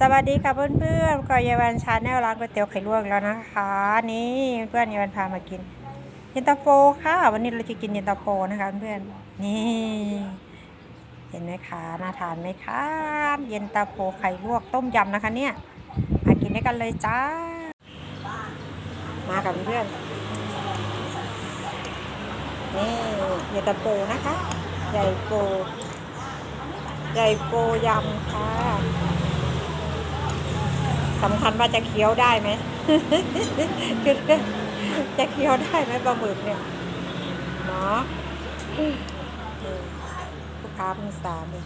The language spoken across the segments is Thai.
สวัสดีค่ะเพื่อนๆก็ยายวันชาแนลร้านก๋วยเตี๋ยวไข่ลวกแล้วนะคะ นี่เพื่อนยายวันพามากินเย็นตาโฟค่ะ วันนี้เราจะกินเย็นตาโฟนะคะเพื่อนนี่ เห็นไหมคะน่าทานไหมคะเย็นตาโฟไข่ลวกต้มยำนะคะ เนี่ยมากินด้วยกันเลยจ้า มากับเพื่อนนี่เย็นตาโฟนะคะใหญ่โฟใหญ่โฟยำค่ะ สำคัญว่าจะเคี้ยวได้ไหมคือจะเคี้ยวได้ไหมปลาหมึกเนี่ยเนาะลูกค้าเพิ่งสามเลย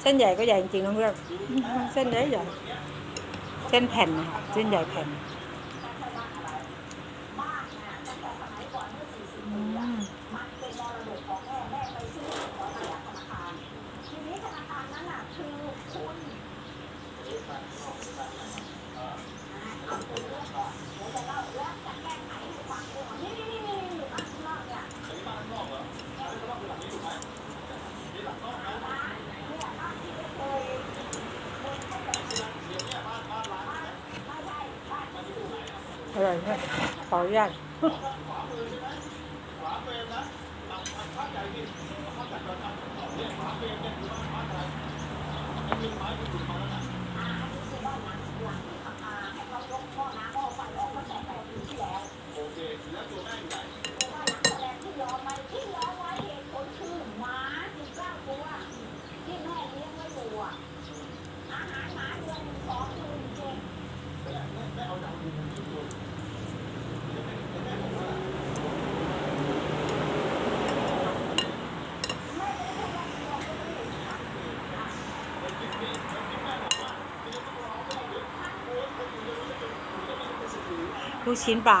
เส้นใหญ่ก็ใหญ่จริงๆนะเพื่อนเส้นใหญ่ใหญ่ เส้นแผ่นนะคะเส้นใหญ่แผ่น อร่อยมากขออนุญาต ลูกชิ้นปลา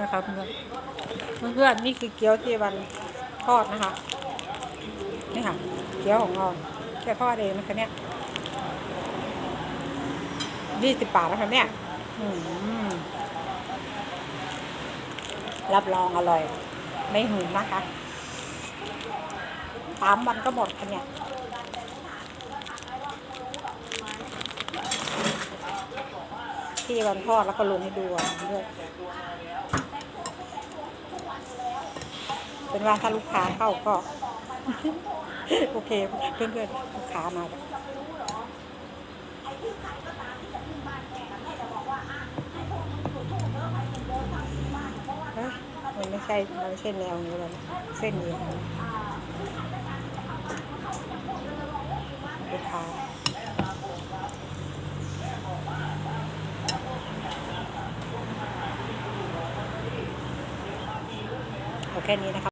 รับเพื่อนเพื่อนนี่คือเกี๊ยวที่วันทอดนะคะนี่ค่ะเกี๊ยวของเราแค่ทอดเองนะคะเนี่ยยี่สิบบาทนะคะเนี่ยรับรองอร่อย ไม่หืนนะคะสามวันก็หมดค่ะเนี่ยที่วันทอดแล้วก็ลงให้ดูอะด้วย เป็นว่าถ้าลูกค้าเข้าก็ โอเค เพื่อนๆลูกค้ามาแล้วเอ้ยมันไม่ใช่มันไม่ใช่แนวนี้เลยนเส้นนี้นะคะเอาแค่นี้นะคะ